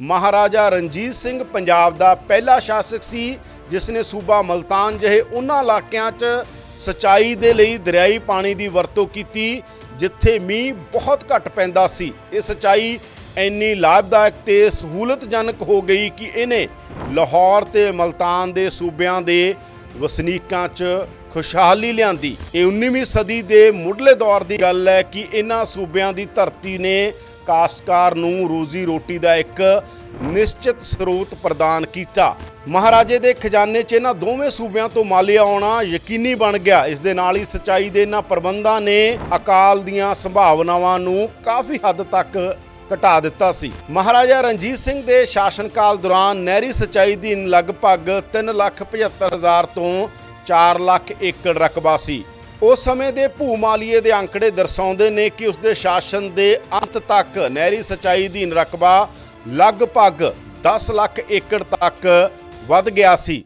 ਮਹਾਰਾਜਾ ਰਣਜੀਤ ਸਿੰਘ ਪੰਜਾਬ ਦਾ ਪਹਿਲਾ ਸ਼ਾਸਕ ਸੀ ਜਿਸ ਨੇ ਸੂਬਾ ਮਲਤਾਨ ਜਿਹੇ ਉਹਨਾਂ ਇਲਾਕਿਆਂ 'ਚ ਸਚਾਈ ਦੇ ਲਈ ਦਰਿਆਈ ਪਾਣੀ ਦੀ ਵਰਤੋਂ ਕੀਤੀ, ਜਿੱਥੇ ਮੀਂਹ ਬਹੁਤ ਘੱਟ ਪੈਂਦਾ ਸੀ। ਇਹ ਸਚਾਈ ਇੰਨੀ ਲਾਭਦਾਇਕ ਤੇ ਸਹੂਲਤਜਨਕ ਹੋ ਗਈ ਕਿ ਇਹਨੇ ਲਾਹੌਰ ਤੇ ਮਲਤਾਨ ਦੇ ਸੂਬਿਆਂ ਦੇ ਵਸਨੀਕਾਂ 'ਚ ਖੁਸ਼ਹਾਲੀ ਲਿਆਂਦੀ। ਇਹ 19ਵੀਂ ਸਦੀ ਦੇ ਮੁੱਢਲੇ ਦੌਰ ਦੀ ਗੱਲ ਹੈ ਕਿ ਇਹਨਾਂ ਸੂਬਿਆਂ ਦੀ ਧਰਤੀ ਨੇ ਕਾਸ਼ਤਕਾਰ ਨੂੰ ਰੋਜ਼ੀ ਰੋਟੀ ਦਾ ਇੱਕ ਨਿਸ਼ਚਿਤ ਸਰੋਤ ਪ੍ਰਦਾਨ ਕੀਤਾ। ਮਹਾਰਾਜੇ ਦੇ ਖਜ਼ਾਨੇ 'ਚ ਇਹਨਾਂ ਦੋਵੇਂ ਸੂਬਿਆਂ ਤੋਂ ਮਾਲੀਆ ਆਉਣਾ ਯਕੀਨੀ ਬਣ ਗਿਆ। ਇਸ ਦੇ ਨਾਲ ਹੀ ਸਚਾਈ ਦੇ ਇਹਨਾਂ ਪ੍ਰਬੰਧਾਂ ਨੇ ਅਕਾਲ ਦੀਆਂ ਸੰਭਾਵਨਾਵਾਂ ਨੂੰ ਕਾਫੀ ਹੱਦ ਤੱਕ ਘਟਾ ਦਿੱਤਾ ਸੀ। ਮਹਾਰਾਜਾ ਰਣਜੀਤ ਸਿੰਘ ਦੇ ਸ਼ਾਸਨਕਾਲ ਦੌਰਾਨ ਨਹਿਰੀ ਸਚਾਈ ਦੀ ਲਗਭਗ 375000 ਤੋਂ 4 ਲੱਖ ਏਕੜ ਰਕਬਾ ਸੀ। ਉਸ ਸਮੇਂ ਦੇ ਭੂਮਾਲੀਏ ਦੇ ਅੰਕੜੇ ਦਰਸਾਉਂਦੇ ਨੇ ਕਿ ਉਸ ਦੇ ਸ਼ਾਸਨ ਦੇ ਅੰਤ ਤੱਕ ਨਹਿਰੀ ਸਚਾਈ ਦੀ ਨਰਕਬਾ ਲਗਭਗ 10 ਲੱਖ ਏਕੜ ਤੱਕ ਵੱਧ ਗਿਆ ਸੀ।